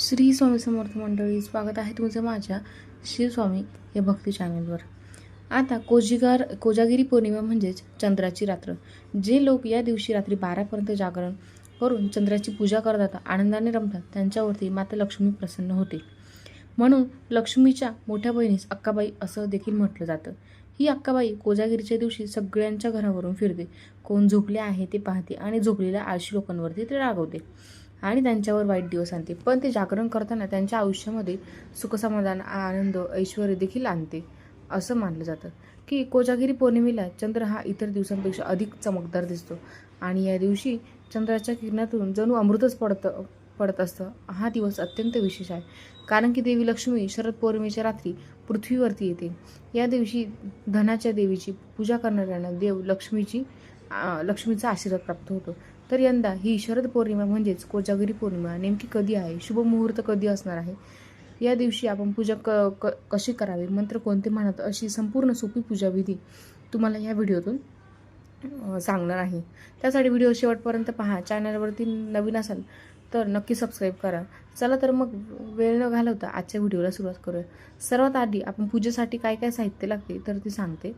श्री स्वामी समर्थ मंडळी स्वागत आहे तुमचं माझ्या श्री स्वामी या भक्ती चॅनलवर आता कोजिगार कोजागिरी पौर्णिमा म्हणजेच चंद्राची रात्र. जे लोक या दिवशी रात्री बारापर्यंत जागरण करून चंद्राची पूजा करतात आनंदाने रमतात त्यांच्यावरती माता लक्ष्मी प्रसन्न होते. म्हणून लक्ष्मीच्या मोठ्या बहिणीस अक्काबाई असं देखील म्हटलं जातं. ही अक्काबाई कोजागिरीच्या दिवशी सगळ्यांच्या घरावरून फिरते. कोण झोपले आहे ते पाहते आणि झोपलेल्या आळशी लोकांवरती ते रागवते. आणि त्यांच्यावर वाईट दिवस आणते. पण ते जागरण करताना त्यांच्या आयुष्यामध्ये सुखसमाधान आनंद ऐश्वर देखील आणते असं मानलं जातं. की कोजागिरी पौर्णिमेला चंद्र हा इतर दिवसांपेक्षा अधिक चमकदार दिसतो. आणि या दिवशी चंद्राच्या किरणातून जणू अमृतच पडतं पडत असतं. हा दिवस अत्यंत विशेष आहे. कारण की देवी लक्ष्मी शरद पौर्णिमेच्या रात्री पृथ्वीवरती येते. या दिवशी धनाच्या देवीची पूजा करणाऱ्यांना देव लक्ष्मीची लक्ष्मीचा आशीर्वाद प्राप्त होतो. तर यंदा ही शरद पौर्णिमा म्हणजेच कोजागिरी पौर्णिमा नेमकी कधी आहे? शुभ मुहूर्त कधी असणार आहे? या दिवशी आपण पूजा क क कशी करावी? मंत्र कोणते म्हणत? अशी संपूर्ण सोपी पूजाविधी तुम्हाला या व्हिडिओतून सांगणार आहे. त्यासाठी व्हिडिओ शेवटपर्यंत पहा. चॅनलवरती नवीन असाल तर नक्की सबस्क्राईब करा. चला तर मग वेळ न घालवता आजच्या व्हिडिओला सुरुवात करूया. सर्वात आधी आपण पूजेसाठी काय काय साहित्य लागते तर ती सांगते.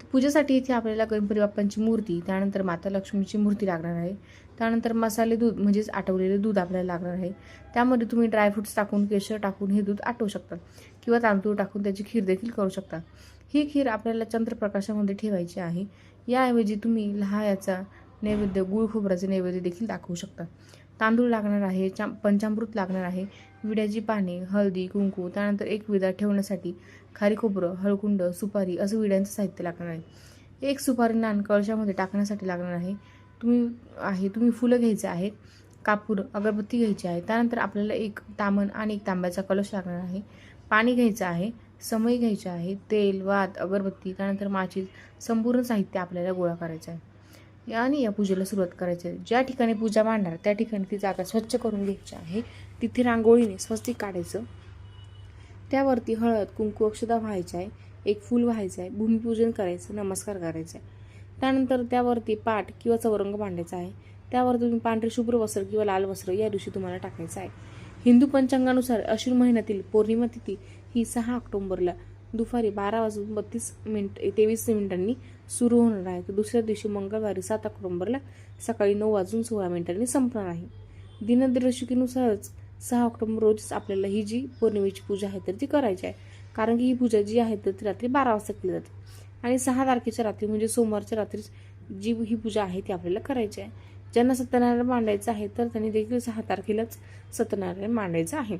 तर पूजेसाठी इथे आपल्याला गणपती बाप्पांची मूर्ती त्यानंतर माता लक्ष्मीची मूर्ती लागणार आहे. त्यानंतर मसाले दूध म्हणजेच आटवलेले दूध आपल्याला लागणार आहे. त्यामध्ये तुम्ही ड्रायफ्रुट्स टाकून केशर टाकून हे दूध आटवू शकता किंवा तांदूळ टाकून त्याची खीर देखील करू शकता. ही खीर आपल्याला चंद्रप्रकाशामध्ये ठेवायची आहे. याऐवजी तुम्ही लहायाचा नैवेद्य गुळ खोबऱ्याचे नैवेद्य देखील दाखवू शकता. तांदूळ लागणार आहे चा पंचामृत लागणार आहे विड्याची पाने हळदी कुंकू त्यानंतर एक विदा ठेवण्यासाठी खारी खोबरं हळकुंड सुपारी असं विड्यांचं साहित्य लागणार आहे. एक सुपारी नान कळशामध्ये टाकण्यासाठी लागणार आहे. तुम्ही आहे तुम्ही फुलं घ्यायचं आहेत कापूर अगरबत्ती घ्यायची आहे. त्यानंतर आपल्याला एक तामण आणि एक तांब्याचा कलश लागणार आहे. पाणी घ्यायचं आहे समय घ्यायचे आहे तेल वात अगरबत्ती त्यानंतर माचीस संपूर्ण साहित्य आपल्याला गोळा करायचं आहे. आणि या पूजेला सुरुवात करायची आहे. ज्या ठिकाणी पूजा मांडणार त्या ठिकाणी ती जागा स्वच्छ करून घ्यायची आहे. तिथे रांगोळीने स्वस्तिक काढायचं. त्यावरती हळद कुंकू अक्षदा व्हायचं आहे एक फूल व्हायचं आहे भूमिपूजन करायचं नमस्कार करायचा आहे त्यानंतर त्यावरती पाट किंवा चौरंग मांडायचा आहे त्यावर तुम्ही पांढरे शुभ्र वस्त्र किंवा लाल वस्त्र या दिवशी तुम्हाला टाकायचं आहे हिंदू पंचांगानुसार अश्विन महिन्यातील पौर्णिमा तिथी ही सहा ऑक्टोबरला दुपारी बारा वाजून बत्तीस मिनिट तेवीस मिनिटांनी सुरू होणार आहे. तर दुसऱ्या दिवशी मंगळवारी सात ऑक्टोबरला सकाळी नऊ वाजून सोळा मिनिटांनी संपणार आहे. दिनदर्शिकेनुसारच सहा ऑक्टोबर रोजीच आपल्याला ही जी पौर्णिमेची पूजा आहे तर ती करायची आहे. कारण की ही पूजा जी आहे तर ती रात्री बारा वाजता केली जाते. आणि सहा तारखेच्या रात्री म्हणजे सोमवारच्या रात्री जी ही पूजा आहे ती आपल्याला करायची आहे. ज्यांना सत्यनारायण मांडायचं आहे तर त्यांनी देखील सहा तारखेलाच सत्यनारायण मांडायचं आहे.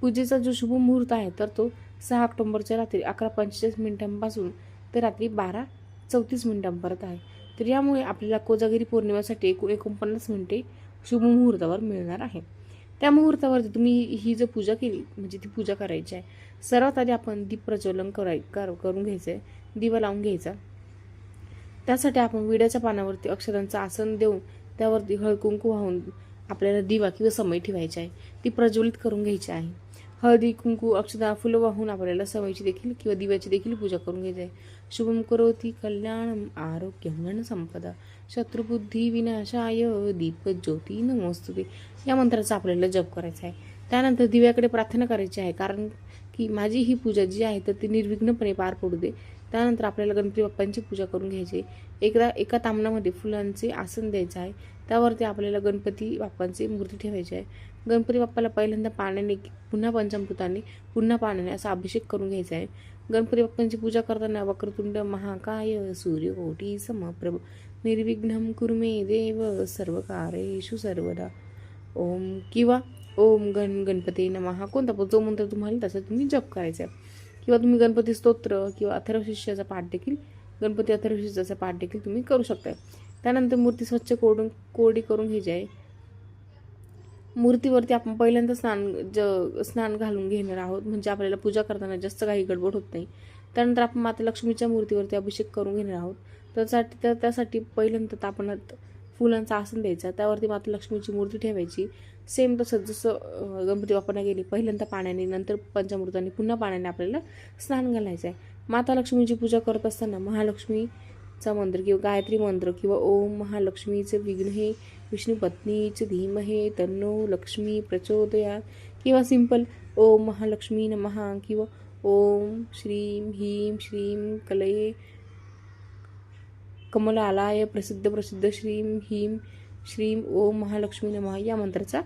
पूजेचा जो शुभ मुहूर्त आहे तर तो सहा ऑक्टोबरच्या रात्री अकरा पंचेचाळीस मिनिटांपासून ते रात्री बारा चौतीस मिनिटांपर्यंत आहे. तर यामुळे आपल्याला कोजागिरी पौर्णिमेसाठी एकूण एकोणपन्नास मिनिटे शुभ मुहूर्तावर मिळणार आहे. त्या मुहूर्तावरती तुम्ही ही जर पूजा केली म्हणजे ती पूजा करायची आहे सर्वात आधी आपण दीप प्रज्वलन कराय कर करून घ्यायचं आहे दिवा लावून घ्यायचा. त्यासाठी आपण विड्याच्या पानावरती अक्षरांचं आसन देऊन त्यावरती हळकुंकू वाहून आपल्याला दिवा किंवा समय ठेवायची आहे ती प्रज्वलित करून घ्यायची आहे. हळदी कुंकू अक्षदा फुलं वाहून आपल्याला सवयीची देखील किंवा दिव्याची देखील पूजा करून घ्यायची आहे शुभम करोती कल्याण आरोग्य संपदा शत्रुबुद्धी विनाशाय दीप ज्योती नमोस्तुते. या मंत्राचा आपल्याला जप करायचा आहे. त्यानंतर दिव्याकडे प्रार्थना करायची आहे. कारण की माझी ही पूजा जी आहे तर ती निर्विघ्नपणे पार पडू दे. त्यानंतर आपल्याला गणपती बाप्पांची पूजा करून घ्यायची एकदा एका तामणामध्ये फुलांचे आसन द्यायचं आहे. त्यावरती आपल्याला गणपती बाप्पांची मूर्ती ठेवायची आहे. गणपती बाप्पाला पहिल्यांदा पाण्याने पुन्हा पंचामृताने पुन्हा पाण्याने असा अभिषेक करून घ्यायचा आहे. गणपती बाप्पांची पूजा करताना वक्रतुंड महाकाय सूर्यकोटी समप्रभ निर्विघ्न कुर्मे देव सर्व कार्येषु सर्वदा. ओम किंवा ओम गण गणपती महा कोणता जो मंत्र तुम्हाला तसा तुम्ही जप करायचा आहे. किंवा तुम्ही गणपती स्तोत्र किंवा अथर्वशिष्याचा पाठ देखील गणपती अथर्वशिष्याचा पाठ देखील तुम्ही करू शकता त्यानंतर मूर्ती स्वच्छ कोरडून कोरडी करून घ्यायची आहे मूर्तीवरती आपण पहिल्यांदा स्नान ज स्नान घालून घेणार आहोत. म्हणजे आपल्याला पूजा करताना जास्त काही गडबड होत नाही. त्यानंतर आपण माता लक्ष्मीच्या मूर्तीवरती अभिषेक करून घेणार आहोत. त्यासाठी तर त्यासाठी पहिल्यांदा आपण फुलांचा आसन द्यायचा. त्यावरती माता लक्ष्मीची मूर्ती ठेवायची. सेम तसं जसं गणपती बाप्पांना गेली पहिल्यांदा पाण्याने नंतर पंचामृताने पुन्हा पाण्याने आपल्याला स्नान घालायचं आहे माता लक्ष्मीची पूजा करत असताना महालक्ष्मी चा मंत्र किंवा गायत्री मंत्र किंवा ओम महालक्ष्मीचं विघ्न हे विष्णू पत्नीच धीमहे तन्नो लक्ष्मी प्रचोदया किंवा सिंपल ओम महालक्ष्मी नमहा किंवा ओम श्रीम ह्रीम श्रीम कलये कमलालाय प्रसिद्ध प्रसिद्ध श्रीम ह्रीम श्रीम ओम महालक्ष्मी नमः या मंत्राचा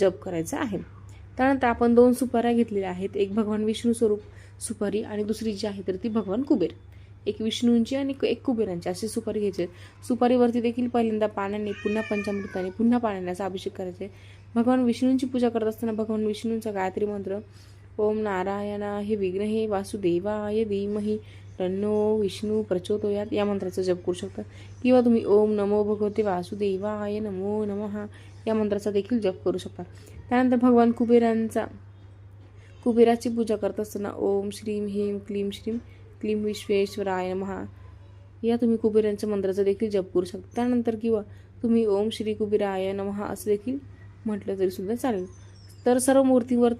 जप करायचा आहे. त्यानंतर आपण दोन सुपाऱ्या घेतलेल्या आहेत. एक भगवान विष्णू स्वरूप सुपारी आणि दुसरी जी आहे तर ती भगवान कुबेर. एक विष्णूंची आणि एक कुबेरांची अशी सुपारी घ्यायचे. सुपारीवरती देखील पहिल्यांदा पाण्याने पुन्हा पंचामृताने पुन्हा पाण्याने असा अभिषेक करायचे. भगवान विष्णूंची पूजा करत असताना भगवान विष्णूंचा गायत्री मंत्र ओम नारायणा हे विघ्न हे वासुदेवाय धीमही तन्नो विष्णू प्रचोदयात या मंत्राचा जप करू शकता. किंवा तुम्ही ओम नमो भगवते वासुदेवाय नमो नमः या मंत्राचा देखील जप करू शकता. त्यानंतर भगवान कुबेरांचा कुबेराची पूजा करत असताना ओम श्रीम ह्रीम क्लीम श्रीम क्लीम विश्वेश्वराय महा या तुम्ही कुबेरांच्या मंत्राचा देखील जप करू शकता. त्यानंतर किंवा तुम्ही ओम श्री कुबेराय नमहा असं देखील म्हटलं तरी सुद्धा चालेल. तर सर्व मूर्तीवर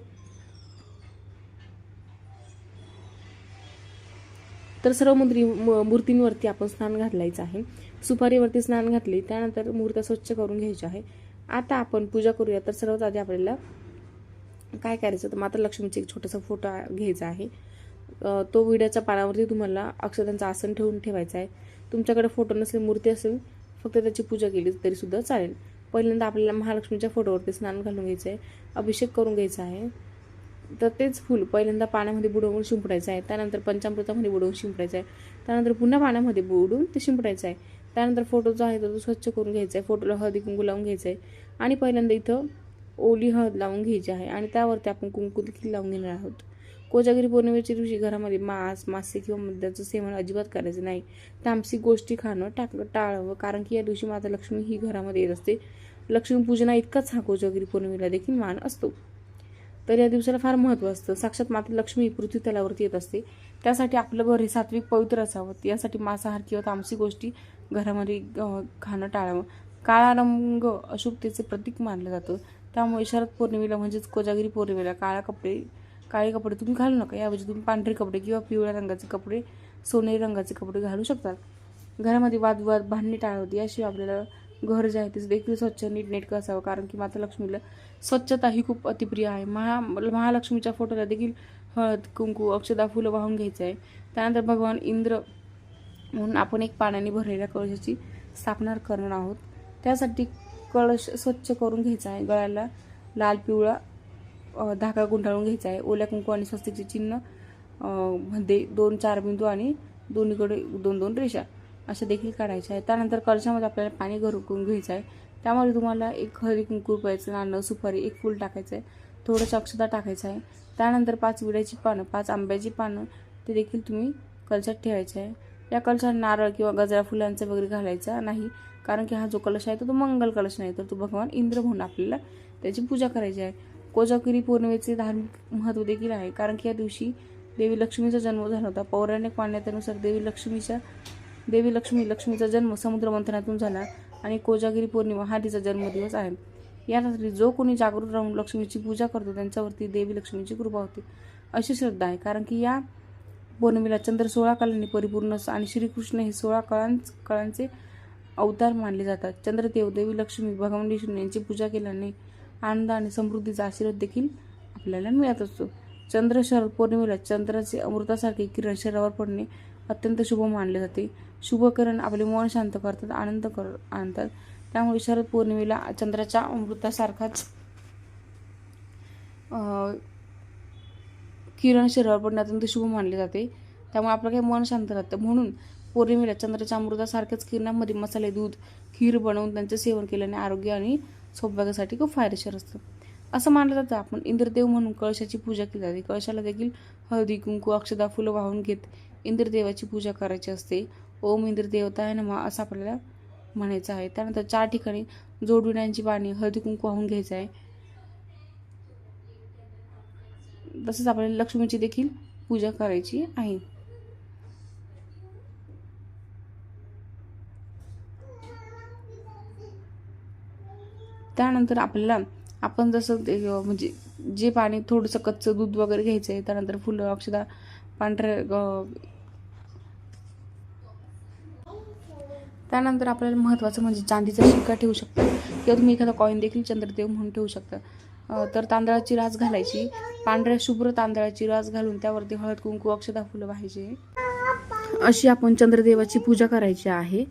तर सर्व मूर्ती मूर्तींवरती आपण स्नान घातलायचं आहे. सुपारीवरती स्नान घातले त्यानंतर मूर्त्या स्वच्छ करून घ्यायच्या आहे. आता आपण पूजा करूया. तर सर्वात आधी आपल्याला काय करायचं तर माता लक्ष्मीचा एक छोटासा फोटो घ्यायचा आहे. तो विड्याच्या पानावरती तुम्हाला अक्षतांचं आसन ठेवून ठेवायचं आहे. तुमच्याकडे फोटो नसेल मूर्ती असेल फक्त त्याची पूजा केली तरी सुद्धा चालेल. पहिल्यांदा आपल्याला महालक्ष्मीच्या फोटोवरती स्नान घालून घ्यायचं आहे अभिषेक करून घ्यायचा आहे. तर तेच फूल पहिल्यांदा पाण्यामध्ये बुडवून शिंपडायचं आहे त्यानंतर पंचामृतामध्ये बुडवून शिंपडायचं आहे त्यानंतर पुन्हा पाण्यामध्ये बुडून ते शिंपडायचं आहे. त्यानंतर फोटो जो आहे तो तो स्वच्छ करून घ्यायचा आहे फोटोला हळदी कुंकू लावून घ्यायचं आहे. आणि पहिल्यांदा इथं ओली हळद लावून घ्यायची आहे आणि त्यावरती आपण कुंकू देखील लावून घेणार आहोत. कोजागिरी पौर्णिमेच्या दिवशी घरामध्ये मांस मासे किंवा मद्याचं सेवन अजिबात करायचं नाही. तामसिक गोष्टी खाणं टाक टाळावं कारण की या दिवशी माता लक्ष्मी ही घरामध्ये येत असते. लक्ष्मीपूजना इतकाच हा कोजागिरी पौर्णिमेला देखील मान असतो. तर या दिवसाला फार महत्त्व असतं. साक्षात माता लक्ष्मी पृथ्वी तलावरती येत असते. त्यासाठी आपलं घर हे सात्विक पवित्र असावं. यासाठी मांसाहार किंवा तामसी गोष्टी घरामध्ये खाणं टाळावं. काळा रंग अशुभतेचे प्रतीक मानलं जातं. त्यामुळे शरद पौर्णिमेला म्हणजेच कोजागिरी पौर्णिमेला काळा कपडे काळे कपडे तुम्ही घालू नका. याऐवजी तुम्ही पांढरे कपडे किंवा पिवळ्या रंगाचे कपडे सोनेरी रंगाचे कपडे घालू शकतात घरामध्ये वादविवाद भांडणी टाळवते याशिवाय आपल्याला घर जे आहे ते देखील स्वच्छ नीटनेटकं असावं. कारण की माता लक्ष्मीला स्वच्छता ही खूप अतिप्रिय आहे. महा महालक्ष्मीच्या फोटोला देखील हळद कुंकू अक्षदा फुलं वाहून घ्यायचं आहे. त्यानंतर भगवान इंद्र म्हणून आपण एक पाण्याने भरलेल्या कळशाची स्थापना करणार आहोत. त्यासाठी कळश स्वच्छ करून घ्यायचा आहे. गळ्याला लाल पिवळा धागा गुंडाळून घ्यायचा आहे. ओल्या कुंकू आणि स्वस्तिकचे चिन्हमध्ये दोन चार बिंदू आणि दोन्हीकडे दोन दोन रेषा अशा देखील काढायच्या आहे त्यानंतर कलशामध्ये आपल्याला पाणी घरून घ्यायचं आहे. त्यामध्ये तुम्हाला एक हरी कुंकू रुपयाचं नाणं सुपारी एक फूल टाकायचं आहे थोडंसं अक्षता टाकायचं आहे. त्यानंतर पाच विड्याची पानं पाच आंब्याची पानं ते देखील तुम्ही कलशात ठेवायचे आहे. या कलशात नारळ किंवा गजरा फुलांचं वगैरे घालायचा नाही कारण की हा जो कलश आहे तो तो मंगल कलश नाही तर तो भगवान इंद्र म्हणून आपल्याला त्याची पूजा करायची आहे. कोजागिरी पौर्णिमेचे धार्मिक महत्त्व देखील आहे. कारण की या दिवशी देवी लक्ष्मीचा जन्म झाला होता. पौराणिक मान्यतेनुसार देवी लक्ष्मीच्या देवी लक्ष्मी लक्ष्मीचा जन्म समुद्र मंथनातून झाला आणि कोजागिरी पौर्णिमा हा तिचा जन्मदिवस आहे. या रात्री जो कोणी जागृत राहून लक्ष्मीची पूजा करतो त्यांच्यावरती देवी लक्ष्मीची कृपा होते. अशी श्रद्धा आहे. कारण की या पौर्णिमेला चंद्र सोळा कलांनी परिपूर्ण आणि श्रीकृष्ण हे सोळा कळां कळांचे अवतार मानले जातात. चंद्रदेव देवी लक्ष्मी भगवान विष्णू यांची पूजा केल्याने आनंद आणि समृद्धीचा आशीर्वाद देखील आपल्याला मिळत असतो. चंद्र शरद पौर्णिमेला चंद्राचे अमृतासारखे किरण शरीरावर पडणे अत्यंत शुभ मानले जाते. शुभ किरण आपले मन शांत करतात आनंद कर आणतात. त्यामुळे शरद पौर्णिमेला चंद्राच्या अमृतासारखाच किरण शरीरावर पडणे अत्यंत शुभ मानले जाते. त्यामुळे आपलं काही मन शांत राहतं. म्हणून पौर्णिमेला चंद्राच्या अमृतासारख्याच किरणांमध्ये मसाले दूध खीर बनवून त्यांचं सेवन केल्याने आरोग्य आणि सौभाग्यासाठी खूप फायदेशीर असतं. असं मानलं जातं. आपण इंद्रदेव म्हणून कळशाची पूजा केली जाते. कळशाला देखील हळदी कुंकू अक्षदा फुलं वाहून घेत इंद्रदेवाची पूजा करायची असते. ओम इंद्रदेवताय नमः असं आपल्याला म्हणायचं आहे. त्यानंतर चार ठिकाणी जोडविण्यांची पाणी हळदी कुंकू वाहून घ्यायचं आहे. तसंच आपल्याला लक्ष्मीची देखील पूजा करायची आहे. त्यानंतर आपल्याला आपण जसं ते, म्हणजे जे पाणी थोडंसं कच्चं दूध वगैरे घ्यायचं आहे त्यानंतर फुलं अक्षदा पांढऱ्या त्यानंतर आपल्याला महत्त्वाचं म्हणजे चांदीचा शिक्का ठेवू शकता. किंवा तुम्ही एखादा कॉईन देखील चंद्रदेव म्हणून ठेवू शकता. तर तांदळाची रास घालायची. पांढऱ्या शुभ्र तांदळाची रास घालून त्यावरती हळद कुंकू अक्षदा फुलं पाहिजे अशी आपण चंद्रदेवाची पूजा करायची आहे.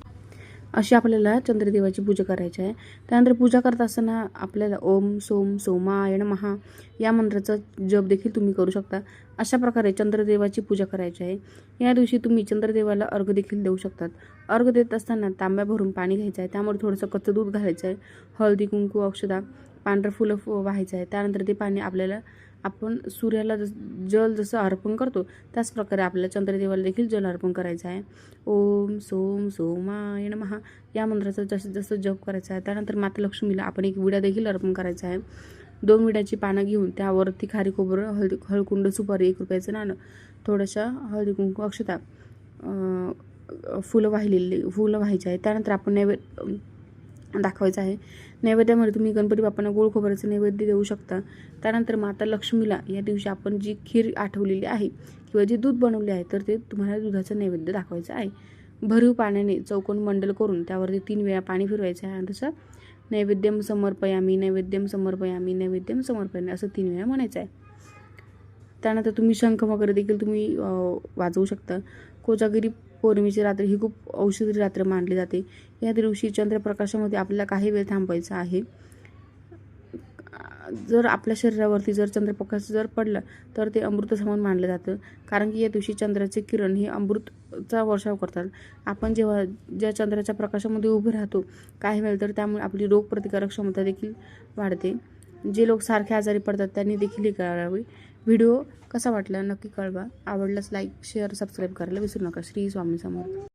अशी आपल्याला चंद्रदेवाची पूजा करायची आहे. त्यानंतर पूजा करत असताना आपल्याला ओम सोम सोमायण महा या मंत्राचा जप देखील तुम्ही करू शकता. अशा प्रकारे चंद्रदेवाची पूजा करायची आहे. या दिवशी तुम्ही चंद्रदेवाला अर्घ देखील देऊ शकतात. अर्घ देत असताना तांब्या भरून पाणी घ्यायचं आहे. त्यामध्ये थोडंसं कच्चं दूध घालायचं आहे. हळदी कुंकू औषधा पांढरं फुलं फ- व्हायचं आहे. त्यानंतर ते पाणी आपल्याला आपण सूर्याला जस जल जसं अर्पण करतो त्याच प्रकारे आपल्याला चंद्रदेवाला देखील जल अर्पण करायचं आहे. ओम सोम सोमाय महा या मंत्राचा जास्तीत जास्त जप करायचा आहे. त्यानंतर माता लक्ष्मीला आपण एक विडा देखील अर्पण करायचा आहे. दोन विड्याची पानं घेऊन त्यावरती खारी खोबरं हळदी हळकुंड सुपारी एक रुपयाचं नाणं थोड्याशा हळदी कुंकू अक्षता फुलं वाहिलेली फुलं व्हायची आहे. त्यानंतर आपण नैवे दाखवायचं आहे. नैवेद्यामध्ये तुम्ही गणपती बाप्पांना गोड खोबऱ्याचं नैवेद्य देऊ शकता. त्यानंतर माता लक्ष्मीला या दिवशी आपण जी खीर आठवलेली आहे किंवा जे दूध बनवले आहे तर ते तुम्हाला दुधाचं नैवेद्य दाखवायचं आहे. भरीव पाण्याने चौकोन मंडल करून त्यावरती तीन वेळा पाणी फिरवायचं आहे आणि तसं नैवेद्यम समर्पयामी नैवेद्यम समर्पयामी नैवेद्यम समर्पयामी असं तीन वेळा म्हणायचं आहे. त्यानंतर तुम्ही शंख वगैरे देखील तुम्ही वाजवू शकता. कोजागिरी पौर्णिमेची रात्र ही खूप औषधी रात्र मानली जाते. या दिवशी चंद्रप्रकाशामध्ये आपल्याला काही वेळ थांबायचा आहे. जर आपल्या शरीरावरती जर चंद्रप्रकाश जर पडला तर ते अमृत समान मानलं जातं. कारण की या दिवशी चंद्राचे किरण हे अमृतचा वर्षाव करतात. आपण जेव्हा ज्या चंद्राच्या प्रकाशामध्ये उभे राहतो काही वेळ तर त्यामुळे आपली रोगप्रतिकारक क्षमता देखील वाढते. जे लोक सारखे आजारी पडतात त्यांनी देखील हे करावे. व्हिडिओ कसा वाटला नक्की कळवा. आवडल्यास लाईक शेअर सबस्क्राईब करायला विसरू नका. श्री स्वामी समर्थ.